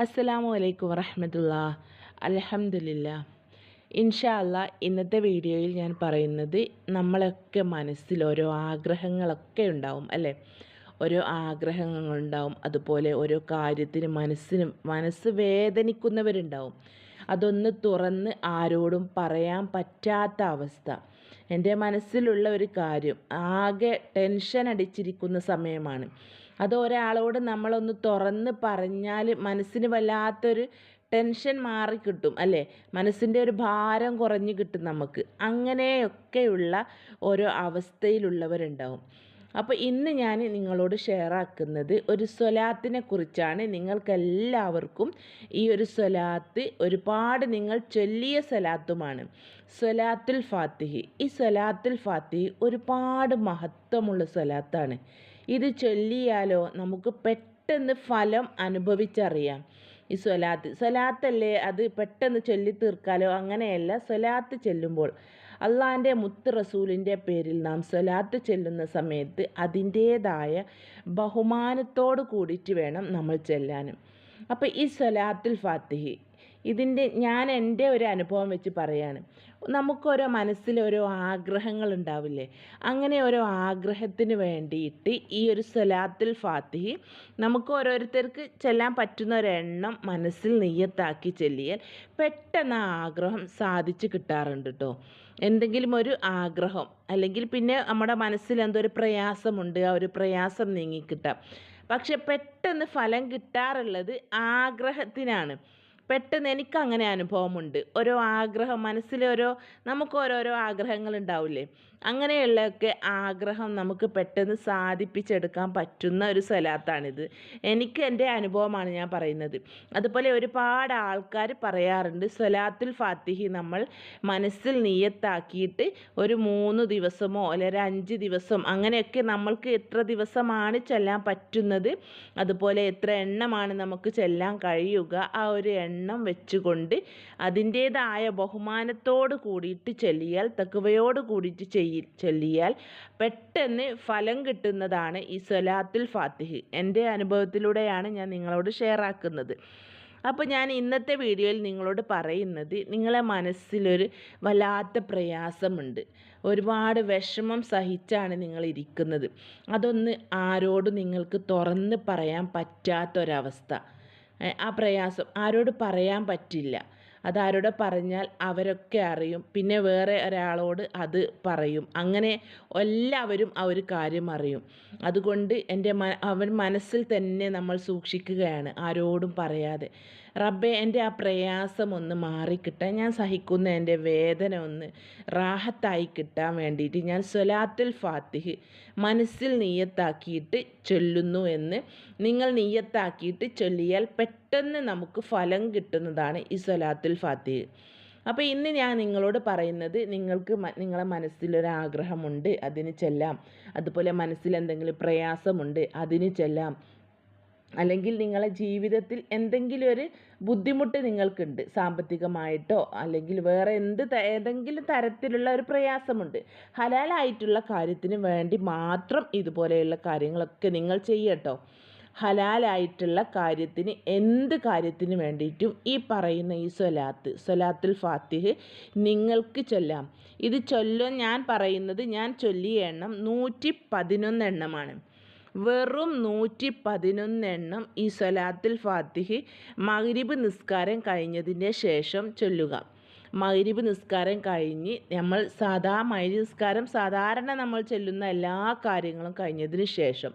അസ്സലാമു അലൈക്കും വറഹമത്തുള്ള. അലഹമില്ല ഇൻഷാ ഇന്നത്തെ വീഡിയോയിൽ ഞാൻ പറയുന്നത് നമ്മളൊക്കെ മനസ്സിൽ ഓരോ ആഗ്രഹങ്ങളൊക്കെ ഉണ്ടാവും അല്ലേ? ഓരോ ആഗ്രഹങ്ങളുണ്ടാവും അതുപോലെ ഓരോ കാര്യത്തിന് മനസ്സിന് മനസ്സ് വേദനിക്കുന്നവരുണ്ടാവും. അതൊന്ന് തുറന്ന് ആരോടും പറയാൻ പറ്റാത്ത അവസ്ഥ. എന്റെ മനസ്സിലുള്ള ഒരു കാര്യം ആകെ ടെൻഷൻ അടിച്ചിരിക്കുന്ന സമയമാണ്. അത് ഒരാളോട് നമ്മളൊന്ന് തുറന്ന് പറഞ്ഞാൽ മനസ്സിന് വല്ലാത്തൊരു ടെൻഷൻ മാറി കിട്ടും അല്ലേ? മനസ്സിന്റെ ഒരു ഭാരം കുറഞ്ഞ് കിട്ടും നമുക്ക്. അങ്ങനെയൊക്കെയുള്ള ഓരോ അവസ്ഥയിലുള്ളവരുണ്ടാവും. അപ്പോൾ ഇന്ന് ഞാൻ നിങ്ങളോട് ഷെയർ ആക്കുന്നത് ഒരു സ്വലാത്തിനെ കുറിച്ചാണ്. നിങ്ങൾക്കെല്ലാവർക്കും ഈ ഒരു സ്വലാത്ത് ഒരുപാട് നിങ്ങൾ ചൊല്ലിയ സ്വലാത്തുമാണ്. സ്വലാത്തുൽ ഫാത്തിഹി. ഈ സ്വലാത്തുൽ ഫാത്തിഹി ഒരുപാട് മഹത്വമുള്ള സ്വലാത്താണ്. ഇത് ചൊല്ലിയാലോ നമുക്ക് പെട്ടെന്ന് ഫലം അനുഭവിച്ചറിയാം. ഈ സ്വലാത്ത് സ്വലാത്തല്ലേ അത് പെട്ടെന്ന് ചൊല്ലി തീർക്കാലോ അങ്ങനെയല്ല. സ്വലാത്ത് ചെല്ലുമ്പോൾ അള്ളാന്റെ മുത്ത് റസൂലിന്റെ പേരിൽ നാം സ്വലാത്ത് ചെല്ലുന്ന സമയത്ത് അതിന്റേതായ ബഹുമാനത്തോട് കൂടിയിട്ട് വേണം നമ്മൾ ചെല്ലാനും അപ്പോൾ ഈ സ്വലാത്തുൽ ഫാത്തിഹി ഇതിന്റെ ഞാൻ എന്റെ ഒരു അനുഭവം വെച്ച് പറയാണ്. നമുക്കോരോ മനസ്സിൽ ഓരോ ആഗ്രഹങ്ങൾ ഉണ്ടാവില്ലേ അങ്ങനെ ഓരോ ആഗ്രഹത്തിന് വേണ്ടിയിട്ട് ഈ ഒരു സലാത്തിൽ ഫാത്തിഹി നമുക്ക് ഓരോരുത്തർക്ക് ചെല്ലാൻ പറ്റുന്ന ഒരെണ്ണം മനസ്സിൽ നെയ്യത്താക്കി ചെല്ലിയാൽ പെട്ടെന്ന് ആ ആഗ്രഹം സാധിച്ചു കിട്ടാറുണ്ട് കേട്ടോ എന്തെങ്കിലും ഒരു ആഗ്രഹം അല്ലെങ്കിൽ പിന്നെ നമ്മുടെ മനസ്സിൽ എന്തോ ഒരു പ്രയാസമുണ്ട് ആ ഒരു പ്രയാസം നീങ്ങിക്കിട്ടാം. പക്ഷെ പെട്ടെന്ന് ഫലം കിട്ടാറുള്ളത് ആഗ്രഹത്തിനാണ്. പെട്ടെന്ന് എനിക്ക് അങ്ങനെ അനുഭവമുണ്ട്. ഓരോ ആഗ്രഹം മനസ്സിൽ ഓരോ നമുക്ക് ഓരോരോ ആഗ്രഹങ്ങൾ ഉണ്ടാവില്ലേ അങ്ങനെയുള്ളതൊക്കെ ആഗ്രഹം നമുക്ക് പെട്ടെന്ന് സാധിപ്പിച്ചെടുക്കാൻ പറ്റുന്ന ഒരു സ്വലാത്താണിത്. എനിക്ക് എന്റെ അനുഭവമാണ് ഞാൻ പറയുന്നത്. അതുപോലെ ഒരുപാട് ആൾക്കാർ പറയാറുണ്ട് സ്വലാത്തുൽ ഫാത്തിഹി നമ്മൾ മനസ്സിൽ നീയത്താക്കിയിട്ട് ഒരു മൂന്ന് ദിവസമോ അല്ലെങ്കിൽ ഒരു അഞ്ച് ദിവസം അങ്ങനെയൊക്കെ നമ്മൾക്ക് എത്ര ദിവസമാണ് ചെല്ലാൻ പറ്റുന്നത്? അതുപോലെ എത്ര എണ്ണമാണ് നമുക്ക് ചെല്ലാൻ കഴിയുക? ആ ഒരു എണ്ണം വെച്ചുകൊണ്ട് അതിന്റേതായ ബഹുമാനത്തോട് കൂടിയിട്ട് ചെല്ലിയാൽ തക്കവയോട് കൂടിയിട്ട് ചെയ്യ ചൊല്ലിയാൽ പെട്ടെന്ന് ഫലം കിട്ടുന്നതാണ് ഈ സ്വലാത്തുൽ ഫാത്തിഹ്. എന്റെ അനുഭവത്തിലൂടെയാണ് ഞാൻ നിങ്ങളോട് ഷെയർ ആക്കുന്നത്. അപ്പോൾ ഞാൻ ഇന്നത്തെ വീഡിയോയിൽ നിങ്ങളോട് പറയുന്നത് നിങ്ങളെ മനസ്സിലൊരു വല്ലാത്ത പ്രയാസമുണ്ട്. ഒരുപാട് വിഷമം സഹിച്ചാണ് നിങ്ങൾ ഇരിക്കുന്നത്. അതൊന്ന് ആരോടും നിങ്ങൾക്ക് തുറന്ന് പറയാൻ പറ്റാത്തൊരവസ്ഥ. ആ പ്രയാസം ആരോട് പറയാൻ പറ്റില്ല. അതാരോട് പറഞ്ഞാൽ അവരൊക്കെ അറിയും. പിന്നെ വേറെ ഒരാളോട് അത് പറയും. അങ്ങനെ എല്ലാവരും ആ ഒരു കാര്യം അറിയും. അതുകൊണ്ട് എന്റെ അവൻ മനസ്സിൽ തന്നെ നമ്മൾ സൂക്ഷിക്കുകയാണ്. ആരോടും പറയാതെ. റബ്ബെ എന്റെ ആ പ്രയാസം ഒന്ന് മാറിക്കിട്ടാൻ ഞാൻ സഹിക്കുന്ന എന്റെ വേദന ഒന്ന് റാഹത്തായി കിട്ടാൻ വേണ്ടിയിട്ട് ഞാൻ സ്വലാത്തുൽ ഫാത്തിഹ് മനസ്സിൽ നീയത്താക്കിയിട്ട് ചൊല്ലുന്നു എന്ന് നിങ്ങൾ നീയത്താക്കിയിട്ട് ചൊല്ലിയാൽ പെട്ടെന്ന് നമുക്ക് ഫലം കിട്ടുന്നതാണ് ഈ സ്വലാത്തുൽ ഫാത്തിഹ്. അപ്പോൾ ഇന്ന് ഞാൻ നിങ്ങളോട് പറയുന്നത് നിങ്ങൾക്ക് നിങ്ങളെ മനസ്സിലൊരാഗ്രഹമുണ്ട് അതിന് ചെല്ലാം. അതുപോലെ മനസ്സിൽ എന്തെങ്കിലും പ്രയാസമുണ്ട് അതിന് ചെല്ലാം. അല്ലെങ്കിൽ നിങ്ങളെ ജീവിതത്തിൽ എന്തെങ്കിലും ഒരു ബുദ്ധിമുട്ട് നിങ്ങൾക്കുണ്ട് സാമ്പത്തികമായിട്ടോ അല്ലെങ്കിൽ വേറെ എന്ത് ഏതെങ്കിലും തരത്തിലുള്ള ഒരു പ്രയാസമുണ്ട് ഹലാലായിട്ടുള്ള കാര്യത്തിന് വേണ്ടി മാത്രം ഇതുപോലെയുള്ള കാര്യങ്ങളൊക്കെ നിങ്ങൾ ചെയ്യട്ടോ. ഹലാലായിട്ടുള്ള കാര്യത്തിന് എന്ത് കാര്യത്തിന് വേണ്ടിയിട്ടും ഈ പറയുന്ന ഈ സ്വലാത്ത് സ്വലാത്തുൽ ഫാത്തിഹ് നിങ്ങൾക്ക് ചൊല്ലാം. ഇത് ചൊല്ലാൻ ഞാൻ പറയുന്നത് ഞാൻ ചൊല്ലിയ എണ്ണം നൂറ്റി പതിനൊന്ന് എണ്ണമാണ്. വെറും നൂറ്റി പതിനൊന്നെണ്ണം ഈ സ്വലാത്തുൽ ഫാത്തിഹി മഗ്രിബ് നിസ്കാരം കഴിഞ്ഞതിന്റെ ശേഷം ചൊല്ലുക. മഗ്രിബ് നിസ്കാരം കഴിഞ്ഞ് നമ്മൾ സാധാ മൈരി നിസ്കാരം സാധാരണ നമ്മൾ ചെല്ലുന്ന എല്ലാ കാര്യങ്ങളും കഴിഞ്ഞതിന് ശേഷം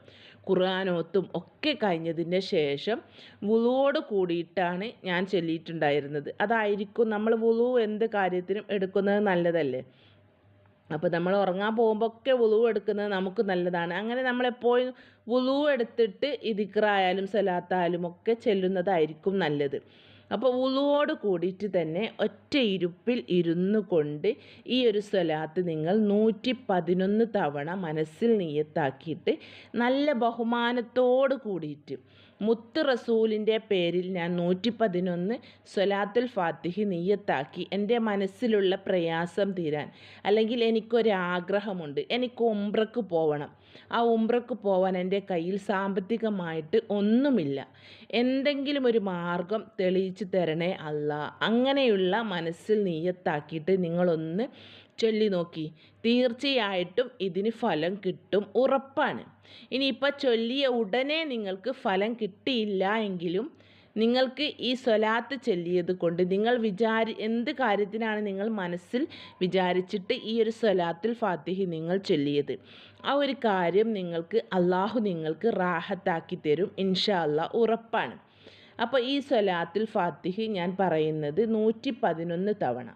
ഖുർആാനോത്തും ഒക്കെ കഴിഞ്ഞതിന്റെ ശേഷം വുളുവോട് കൂടിയിട്ടാണ് ഞാൻ ചൊല്ലിയിട്ടുണ്ടായിരുന്നത്. അതായിരിക്കും നമ്മൾ വുളു എന്ത് കാര്യത്തിനും എടുക്കുന്നത് നല്ലതല്ലേ? അപ്പോൾ നമ്മൾ ഉറങ്ങാൻ പോകുമ്പോൾ ഒക്കെ വുളു എടുക്കുന്നത് നമുക്ക് നല്ലതാണ്. അങ്ങനെ നമ്മളെപ്പോഴും വുളു എടുത്തിട്ട് ഈ ദിക്റായാലും സലാത്തായാലും ഒക്കെ ചെല്ലുന്നതായിരിക്കും നല്ലത്. അപ്പോൾ ഉളുവോട് കൂടിയിട്ട് തന്നെ ഒറ്റ ഇരുപ്പിൽ ഇരുന്നു കൊണ്ട് ഈ ഒരു സ്വലാത്ത് നിങ്ങൾ നൂറ്റി പതിനൊന്ന് തവണ മനസ്സിൽ നീയത്താക്കിയിട്ട് നല്ല ബഹുമാനത്തോട് കൂടിയിട്ട് മുത്ത് റസൂലിന്റെ പേരിൽ ഞാൻ നൂറ്റി പതിനൊന്ന് സ്വലാത്തുൽ ഫാത്തിഹി നീയത്താക്കി എന്റെ മനസ്സിലുള്ള പ്രയാസം തീരാൻ. അല്ലെങ്കിൽ എനിക്കൊരാഗ്രഹമുണ്ട്. എനിക്ക് ഉംറക്ക് പോവണം. ആ ഉംറക്ക് പോവാൻ എന്റെ കയ്യിൽ സാമ്പത്തികമായിട്ട് ഒന്നുമില്ല. എന്തെങ്കിലും ഒരു മാർഗം തെളിയിച്ചു തരണേ അല്ല. അങ്ങനെയുള്ള മനസ്സിൽ നീയത്താക്കിയിട്ട് നിങ്ങളൊന്ന് ചൊല്ലി നോക്കി. തീർച്ചയായിട്ടും ഇതിന് ഫലം കിട്ടും ഉറപ്പാണ്. ഇനിയിപ്പോൾ ചൊല്ലിയ ഉടനെ നിങ്ങൾക്ക് ഫലം കിട്ടിയില്ല എങ്കിലും നിങ്ങൾക്ക് ഈ സ്വലാത്ത് ചൊല്ലിയത് കൊണ്ട് നിങ്ങൾ വിചാരി എന്ത് കാര്യത്തിനാണ് നിങ്ങൾ മനസ്സിൽ വിചാരിച്ചിട്ട് ഈ ഒരു സ്വലാത്തിൽ ഫാത്തിഹി നിങ്ങൾ ചൊല്ലിയത്? ആ ഒരു കാര്യം നിങ്ങൾക്ക് അള്ളാഹു നിങ്ങൾക്ക് റാഹത്താക്കി തരും ഇൻഷാ അല്ലാ ഉറപ്പാണ്. അപ്പോൾ ഈ സ്വലാത്തിൽ ഫാത്തിഹി ഞാൻ പറയുന്നത് നൂറ്റി പതിനൊന്ന് തവണ.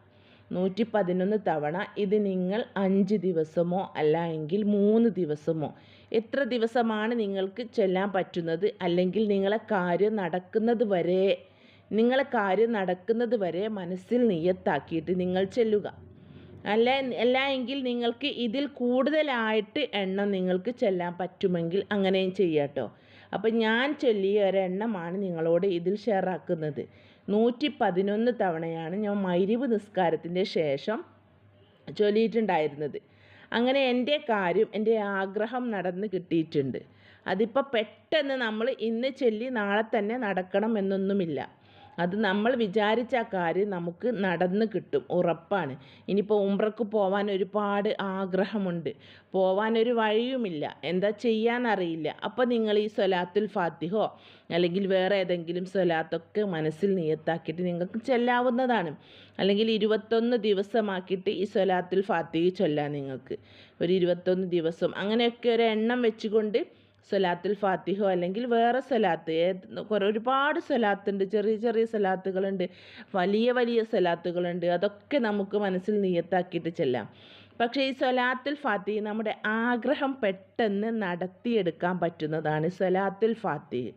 നൂറ്റി പതിനൊന്ന് തവണ ഇത് നിങ്ങൾ അഞ്ച് ദിവസമോ അല്ല എങ്കിൽ മൂന്ന് ദിവസമോ. എത്ര ദിവസമാണ് നിങ്ങൾക്ക് ചെല്ലാൻ പറ്റുന്നത്? അല്ലെങ്കിൽ നിങ്ങളെ കാര്യം നടക്കുന്നത് വരെ നിങ്ങളെ കാര്യം നടക്കുന്നത് വരെ മനസ്സിൽ നിയത്താക്കിയിട്ട് നിങ്ങൾ ചെല്ലുക. അല്ല അല്ല എങ്കിൽ നിങ്ങൾക്ക് ഇതിൽ കൂടുതലായിട്ട് എണ്ണം നിങ്ങൾക്ക് ചെല്ലാൻ പറ്റുമെങ്കിൽ അങ്ങനെയും ചെയ്യാട്ടോ അപ്പം ഞാൻ ചൊല്ലിയ ഒരെണ്ണമാണ് നിങ്ങളോട് ഇതിൽ ഷെയർ ആക്കുന്നത്. നൂറ്റി പതിനൊന്ന് തവണയാണ് ഞാൻ മൈരിവ് നിസ്കാരത്തിന്റെ ശേഷം ചൊല്ലിയിട്ടുണ്ടായിരുന്നത്. അങ്ങനെ എന്റെ കാര്യം എന്റെ ആഗ്രഹം നടന്ന് കിട്ടിയിട്ടുണ്ട്. അതിപ്പോൾ പെട്ടെന്ന് നമ്മൾ ഇന്ന് ചൊല്ലി നാളെ തന്നെ നടക്കണം എന്നൊന്നുമില്ല. അത് നമ്മൾ വിചാരിച്ച കാര്യം നമുക്ക് നടന്ന് കിട്ടും ഉറപ്പാണ്. ഇനിയിപ്പോൾ ഉംറക്ക് പോകാൻ ഒരുപാട് ആഗ്രഹമുണ്ട്. പോകാനൊരു വഴിയുമില്ല. എന്താ ചെയ്യാനറിയില്ല. അപ്പോൾ നിങ്ങൾ ഈ സ്വലാത്തുൽ ഫാത്തിഹോ അല്ലെങ്കിൽ വേറെ ഏതെങ്കിലും സ്വലാത്തൊക്കെ മനസ്സിൽ നിയത്താക്കിയിട്ട് നിങ്ങൾക്ക് ചെല്ലാവുന്നതാണ്. അല്ലെങ്കിൽ ഇരുപത്തൊന്ന് ദിവസമാക്കിയിട്ട് ഈ സ്വലാത്തുൽ ഫാത്തിഹ ചൊല്ലാം നിങ്ങൾക്ക്. ഒരു ഇരുപത്തൊന്ന് ദിവസം അങ്ങനെയൊക്കെ ഒരു എണ്ണം വെച്ചുകൊണ്ട് സ്വലാത്തുൽ ഫാത്തിഹോ അല്ലെങ്കിൽ വേറെ സ്വലാത്ത് ഒരുപാട് സ്വലാത്തുണ്ട് ചെറിയ ചെറിയ സ്വലാത്തുകളുണ്ട് വലിയ വലിയ സ്വലാത്തുകളുണ്ട് അതൊക്കെ നമുക്ക് മനസ്സിൽ നിയത്താക്കിയിട്ട് ചെല്ലാം. പക്ഷേ ഈ സ്വലാത്തുൽ ഫാത്തി നമ്മുടെ ആഗ്രഹം പെട്ടെന്ന് നടത്തിയെടുക്കാൻ പറ്റുന്നതാണ് സ്വലാത്തുൽ ഫാത്തിഹ്.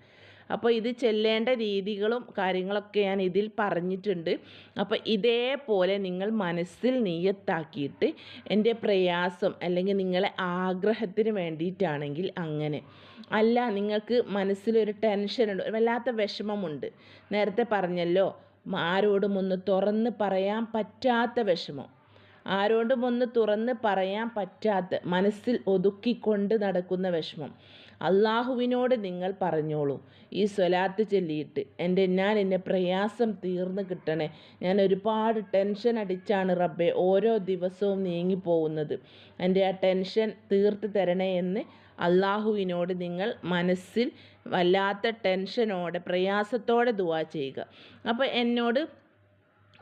അപ്പോൾ ഇത് ചെല്ലേണ്ട രീതികളും കാര്യങ്ങളൊക്കെ ഞാൻ ഇതിൽ പറഞ്ഞിട്ടുണ്ട്. അപ്പോൾ ഇതേപോലെ നിങ്ങൾ മനസ്സിൽ നീയത്താക്കിയിട്ട് എന്റെ പ്രയാസം അല്ലെങ്കിൽ നിങ്ങളെ ആഗ്രഹത്തിന് വേണ്ടിയിട്ടാണെങ്കിൽ അങ്ങനെ. അല്ല നിങ്ങൾക്ക് മനസ്സിലൊരു ടെൻഷനുണ്ട് വല്ലാത്ത വിഷമമുണ്ട്. നേരത്തെ പറഞ്ഞല്ലോ ആരോടും ഒന്ന് തുറന്ന് പറയാൻ പറ്റാത്ത വിഷമം. ആരോടും ഒന്ന് തുറന്ന് പറയാൻ പറ്റാത്ത മനസ്സിൽ ഒതുക്കിക്കൊണ്ട് നടക്കുന്ന വിഷമം. അള്ളാഹുവിനോട് നിങ്ങൾ പറഞ്ഞോളൂ. ഈ സ്വലാത്ത് ചൊല്ലിയിട്ട് എന്റെ ഞാൻ എന്റെ പ്രയാസം തീർന്നു കിട്ടണേ. ഞാൻ ഒരുപാട് ടെൻഷൻ അടിച്ചാണ് റബ്ബെ ഓരോ ദിവസവും നീങ്ങിപ്പോകുന്നത് എന്റെ ആ ടെൻഷൻ തീർത്ത് തരണേ എന്ന് അള്ളാഹുവിനോട് നിങ്ങൾ മനസ്സിൽ വല്ലാത്ത ടെൻഷനോടെ പ്രയാസത്തോടെ ദുവാ ചെയ്യുക. അപ്പോൾ എന്നോട്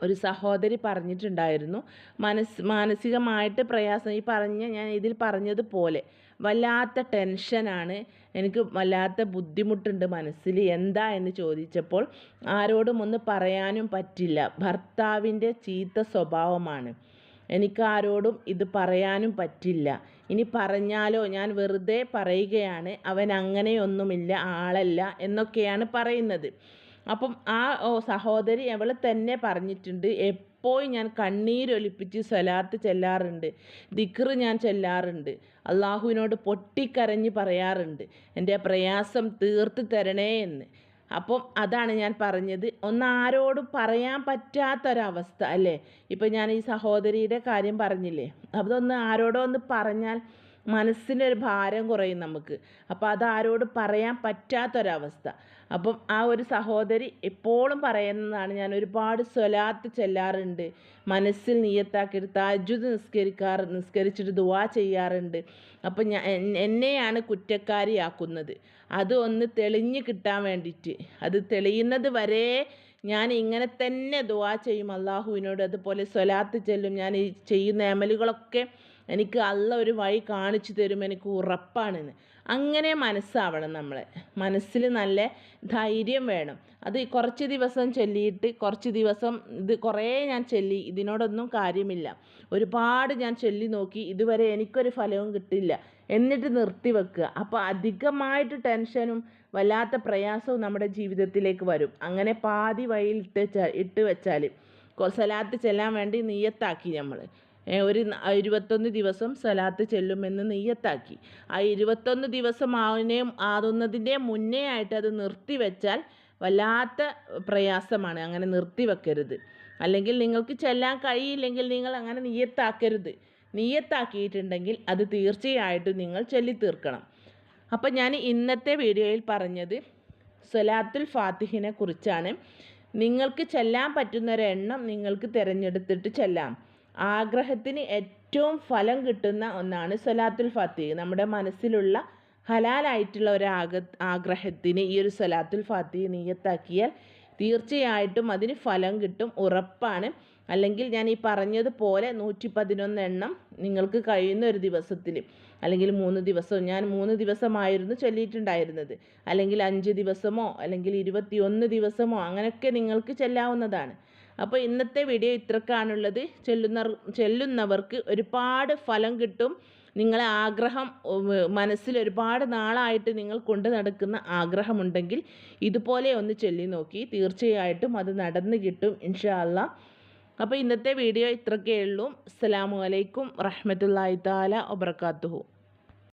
ഒരു സഹോദരി പറഞ്ഞിട്ടുണ്ടായിരുന്നു. മനസ് മാനസികമായിട്ട് പ്രയാസം. ഈ പറഞ്ഞ ഞാൻ ഇതിൽ പറഞ്ഞതുപോലെ വല്ലാത്ത ടെൻഷനാണ് എനിക്ക് വല്ലാത്ത ബുദ്ധിമുട്ടുണ്ട് മനസ്സിൽ. എന്താ എന്ന് ചോദിച്ചപ്പോൾ ആരോടും ഒന്ന് പറയാനും പറ്റില്ല. ഭർത്താവിന്റെ ചീത്ത സ്വഭാവമാണ്. എനിക്ക് ആരോടും ഇത് പറയാനും പറ്റില്ല. ഇനി പറഞ്ഞാലോ? ഞാൻ വെറുതെ പറയുകയാണ്. അവൻ അങ്ങനെയൊന്നുമില്ല ആളല്ല എന്നൊക്കെയാണ് പറയുന്നത്. അപ്പം ആ സഹോദരി അവളെ തന്നെ പറഞ്ഞിട്ടുണ്ട് എപ്പോഴും ഞാൻ കണ്ണീരൊലിപ്പിച്ച് സ്വലാത്ത് ചെല്ലാറുണ്ട് ദിക്റ് ഞാൻ ചെല്ലാറുണ്ട് അള്ളാഹുവിനോട് പൊട്ടിക്കരഞ്ഞ് പറയാറുണ്ട് എന്റെ പ്രയാസം തീർത്ത് തരണേ എന്ന്. അപ്പം അതാണ് ഞാൻ പറഞ്ഞത്. ഒന്ന് ആരോടും പറയാൻ പറ്റാത്തൊരവസ്ഥ അല്ലേ? ഇപ്പം ഞാൻ ഈ സഹോദരിയുടെ കാര്യം പറഞ്ഞില്ലേ? അതൊന്ന് ആരോടോ ഒന്ന് പറഞ്ഞാൽ മനസ്സിനൊരു ഭാരം കുറയും നമുക്ക്. അപ്പോൾ അത് ആരോട് പറയാൻ പറ്റാത്തൊരവസ്ഥ. അപ്പം ആ ഒരു സഹോദരി എപ്പോഴും പറയുന്നതാണ് ഞാൻ ഒരുപാട് സ്വലാത്ത് ചെല്ലാറുണ്ട്. മനസ്സിൽ നീയത്താക്കിയിട്ട് താജുദ് നിസ്കരിക്കാറ് നിസ്കരിച്ചിട്ട് ദുവാ ചെയ്യാറുണ്ട്. അപ്പം ഞാൻ എന്നെയാണ് കുറ്റക്കാരിയാക്കുന്നത്. അത് ഒന്ന് തെളിഞ്ഞ് കിട്ടാൻ വേണ്ടിയിട്ട്. അത് തെളിയുന്നത് വരെ ഞാൻ ഇങ്ങനെ തന്നെ ദുവാ ചെയ്യും. അള്ളാഹുവിനോട് അതുപോലെ സ്വലാത്ത് ചെല്ലും. ഞാൻ ഈ ചെയ്യുന്ന അമലുകളൊക്കെ എനിക്ക് അല്ല ഒരു വഴി കാണിച്ചു തരും. എനിക്ക് ഉറപ്പാണെന്ന് അങ്ങനെ മനസ്സാവണം നമ്മൾ മനസ്സിൽ നല്ല ധൈര്യം വേണം. അത് കുറച്ച് ദിവസം ചൊല്ലിയിട്ട് കുറച്ച് ദിവസം ഇത് കുറേ ഞാൻ ചൊല്ലി ഇതിനോടൊന്നും കാര്യമില്ല. ഒരുപാട് ഞാൻ ചൊല്ലി നോക്കി ഇതുവരെ എനിക്കൊരു ഫലവും കിട്ടില്ല. എന്നിട്ട് നിർത്തി വെക്കുക. അപ്പോൾ അധികമായിട്ട് ടെൻഷനും വല്ലാത്ത പ്രയാസവും നമ്മുടെ ജീവിതത്തിലേക്ക് വരും. അങ്ങനെ പാതി വഴിയിൽ ഇട്ട് ഇട്ട് വെച്ചാൽ സലാത്ത് ചെല്ലാൻ വേണ്ടി നീയത്താക്കി നമ്മൾ ഒരു ഇരുപത്തൊന്ന് ദിവസം സലാത്ത് ചെല്ലുമെന്ന് നെയ്യത്താക്കി. ആ ഇരുപത്തൊന്ന് ദിവസം ആവിനെ ആകുന്നതിന്റെ മുന്നേ ആയിട്ട് അത് നിർത്തിവെച്ചാൽ വല്ലാത്ത പ്രയാസമാണ് അങ്ങനെ നിർത്തി വെക്കരുത്. അല്ലെങ്കിൽ നിങ്ങൾക്ക് ചെല്ലാൻ കഴിയില്ലെങ്കിൽ നിങ്ങൾ അങ്ങനെ നീയത്താക്കരുത് നീയത്താക്കിയിട്ടുണ്ടെങ്കിൽ അത് തീർച്ചയായിട്ടും നിങ്ങൾ ചൊല്ലിത്തീർക്കണം. അപ്പം ഞാൻ ഇന്നത്തെ വീഡിയോയിൽ പറഞ്ഞത് സലാത്തുൽ ഫാത്തിഹിനെ കുറിച്ചാണ്. നിങ്ങൾക്ക് ചെല്ലാൻ പറ്റുന്നൊരെണ്ണം നിങ്ങൾക്ക് തിരഞ്ഞെടുത്തിട്ട് ചെല്ലാം. ആഗ്രഹത്തിന് ഏറ്റവും ഫലം കിട്ടുന്ന ഒന്നാണ് സലാത്തുൽ ഫാത്തിഹ്. നമ്മുടെ മനസ്സിലുള്ള ഹലാലായിട്ടുള്ള ഒരു ആഗ ആഗ്രഹത്തിന് ഈ ഒരു സലാത്തുൽ ഫാത്തിഹ് നീയത്താക്കിയാൽ തീർച്ചയായിട്ടും അതിന് ഫലം കിട്ടും ഉറപ്പാണ്. അല്ലെങ്കിൽ ഞാൻ ഈ പറഞ്ഞതുപോലെ നൂറ്റി പതിനൊന്ന് എണ്ണം നിങ്ങൾക്ക് കഴിയുന്ന ഒരു ദിവസത്തിൽ അല്ലെങ്കിൽ മൂന്ന് ദിവസം ഞാൻ മൂന്ന് ദിവസമായിരുന്നു ചൊല്ലിയിട്ടുണ്ടായിരുന്നത്. അല്ലെങ്കിൽ അഞ്ച് ദിവസമോ അല്ലെങ്കിൽ ഇരുപത്തിയൊന്ന് ദിവസമോ അങ്ങനെയൊക്കെ നിങ്ങൾക്ക് ചെല്ലാവുന്നതാണ്. അപ്പോൾ ഇന്നത്തെ വീഡിയോ ഇത്രക്കാണുള്ളത്. ചെല്ലുന്ന ചെല്ലുന്നവർക്ക് ഒരുപാട് ഫലം കിട്ടും. നിങ്ങളെ ആഗ്രഹം മനസ്സിൽ ഒരുപാട് നാളായിട്ട് നിങ്ങൾ കൊണ്ട് നടക്കുന്ന ആഗ്രഹമുണ്ടെങ്കിൽ ഇതുപോലെ ഒന്ന് ചൊല്ലി നോക്കി. തീർച്ചയായിട്ടും അത് നടന്നു കിട്ടും ഇൻഷാ അല്ലാ അപ്പോൾ ഇന്നത്തെ വീഡിയോ ഇത്രക്കേ ഉള്ളൂ. അസ്സാം വലൈക്കും താല വബർക്കാത്തുഹു